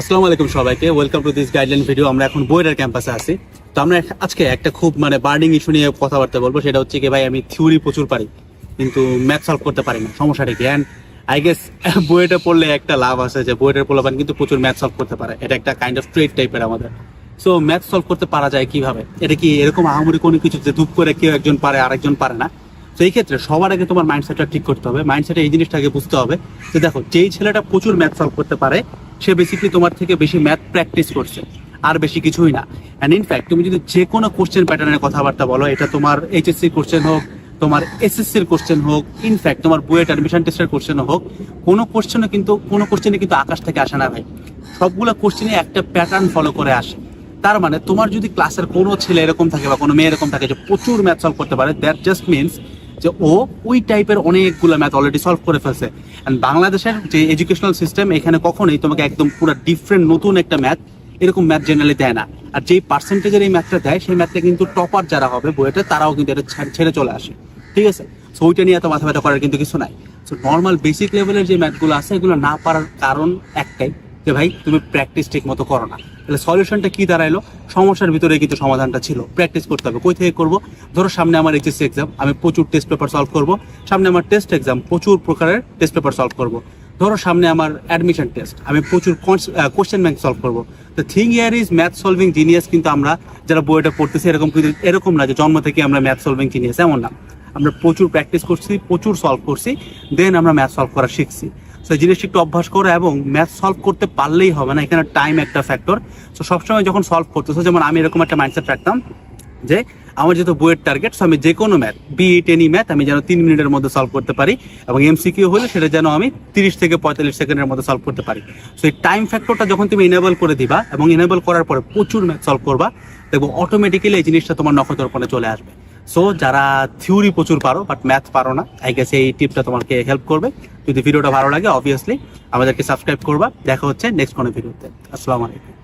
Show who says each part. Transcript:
Speaker 1: আসসালামু আলাইকুম সবাইকে। Welcome to this guideline video আমরা এখন বইটার ক্যাম্পাসে আছি। তো আমরা আজকে একটা খুব মানে বার্নিং ইস্যু নিয়ে কথাবার্তা বলব। সেটা হচ্ছে কি ভাই, আমি থিওরি প্রচুর পারি, কিন্তু ম্যাথ সলভ করতে পারি না। সমস্যাটা কি? অ্যান্ড আই গেস বইটা পড়লে একটা লাভ আছে যে বইটার পোলাপান কিন্তু প্রচুর ম্যাথ সলভ করতে পারে। এটা একটা কাইন্ড অফ ট্রেড টাইপের আমাদের। সো ম্যাথ সলভ করতে পারা যায় কীভাবে? এটা কি এরকম আহামরি কোনো কিছু যে ধূপ করে কেউ একজন পারে, আরেকজন পারে না? তো এই ক্ষেত্রে সবার আগে তোমার মাইন্ডসেটটা ঠিক করতে হবে। মাইন্ডসেটে এই জিনিসটাকে বুঝতে হবে যে দেখো, যেই ছেলেটা প্রচুর ম্যাথ সলভ করতে পারে সে বেসিক্যালি তোমার থেকে বেশি ম্যাথ প্র্যাকটিস করছে, আর বেশি কিছুই না। অ্যান্ড ইনফ্যাক্ট তুমি যদি যে কোনো কোশ্চেন প্যাটার্নের কথাবার্তা বলো, এটা তোমার এইচএসসি কোশ্চেন হোক, তোমার এসএসসির কোশ্চেন হোক ইনফ্যাক্ট তোমার বুয়েট অ্যাডমিশন টেস্টের কোশ্চেন হোক, কোনো কোশ্চেনও কিন্তু, কোনো কোশ্চেনে কিন্তু আকাশ থেকে আসে না ভাই। সবগুলো কোশ্চেনে একটা প্যাটার্ন ফলো করে আসে। তার মানে তোমার যদি ক্লাসের কোনো ছেলে এরকম থাকে বা কোনো মেয়ে এরকম থাকে যে প্রচুর ম্যাথ সলভ করতে পারে দ্যাট জাস্ট মিনস যে ও ওই টাইপের অনেকগুলো ম্যাথ অলরেডি সলভ করে ফেলছে। অ্যান্ড বাংলাদেশের যে এডুকেশনাল সিস্টেম এখানে কখনোই তোমাকে একদম পুরো ডিফারেন্ট নতুন একটা ম্যাথ এরকম ম্যাথ জেনারেলি দেয় না। আর যেই পার্সেন্টেজের এই ম্যাথটা দেয়, সেই ম্যাথটা কিন্তু টপার যারা হবে বইয়েতে, তারাও কিন্তু এটা ছেড়ে চলে আসে। ঠিক আছে? সো ওইটা নিয়ে এত মাথা ব্যথা করার কিন্তু কিছু নাই। সো নর্মাল বেসিক লেভেলের যে ম্যাথগুলো আছে, এগুলো না পারার কারণ একটাই যে ভাই, তুমি প্র্যাকটিস ঠিক মতো করো না। তাহলে সলিউশনটা কি দাঁড়াইলো? সমস্যার ভিতরে কিন্তু সমাধানটা ছিল। প্র্যাকটিস করতে হবে। কই থেকে করব? ধরো সামনে আমার এইচএসসি এক্সাম আমি প্রচুর টেস্ট পেপার সলভ করব। সামনে আমার টেস্ট এক্সাম প্রচুর প্রকারের টেস্ট পেপার সলভ করব। ধরো সামনে আমার অ্যাডমিশন টেস্ট আমি প্রচুর কোশ্চেন ব্যাংক সলভ করব। The thing here is math solving genius কিন্তু আমরা যারা বইটা পড়তেছি এরকম কিন্তু এরকম না যে জন্ম থেকে আমরা ম্যাথ সলভিং জিনিয়াস এমন না। আমরা প্রচুর প্র্যাকটিস করছি, প্রচুর সলভ করছি দেন আমরা ম্যাথ সলভ করা শিখছি। সো এই জিনিসটা একটু অভ্যাস করো এবং ম্যাথ সলভ করতে পারলেই হবে না। এখানে টাইম একটা ফ্যাক্টর সো সবসময় যখন সলভ করতেছো, যেমন আমি এরকম একটা মাইন্ডসেট রাখতাম যে, আমার যেহেতু বইয়ের টার্গেট সো আমি যে কোনো math be it any math আমি যেন তিন মিনিটের মধ্যে সলভ করতে পারি এবং এমসিকিউ হলে সেটা যেন আমি তিরিশ থেকে পঁয়তাল্লিশ সেকেন্ডের মধ্যে সলভ করতে পারি। সো এই টাইম ফ্যাক্টরটা যখন তুমি ইনেবল করে দিবা এবং ইনেবল করার পরে প্রচুর ম্যাথ সলভ করবা, দেখব অটোমেটিক্যালি এই জিনিসটা তোমার নখদর্পণে চলে আসবে। সো যারা থিওরি প্রচুর পারো বাট ম্যাথ পারো না আই গেস এই টিপটা তোমাকে হেল্প করবে। যদি ভিডিওটা ভালো লাগে অবভিয়াসলি আমাদেরকে সাবস্ক্রাইব করবা। দেখা হচ্ছে নেক্সট কোনো ভিডিওতে আসসালামু আলাইকুম।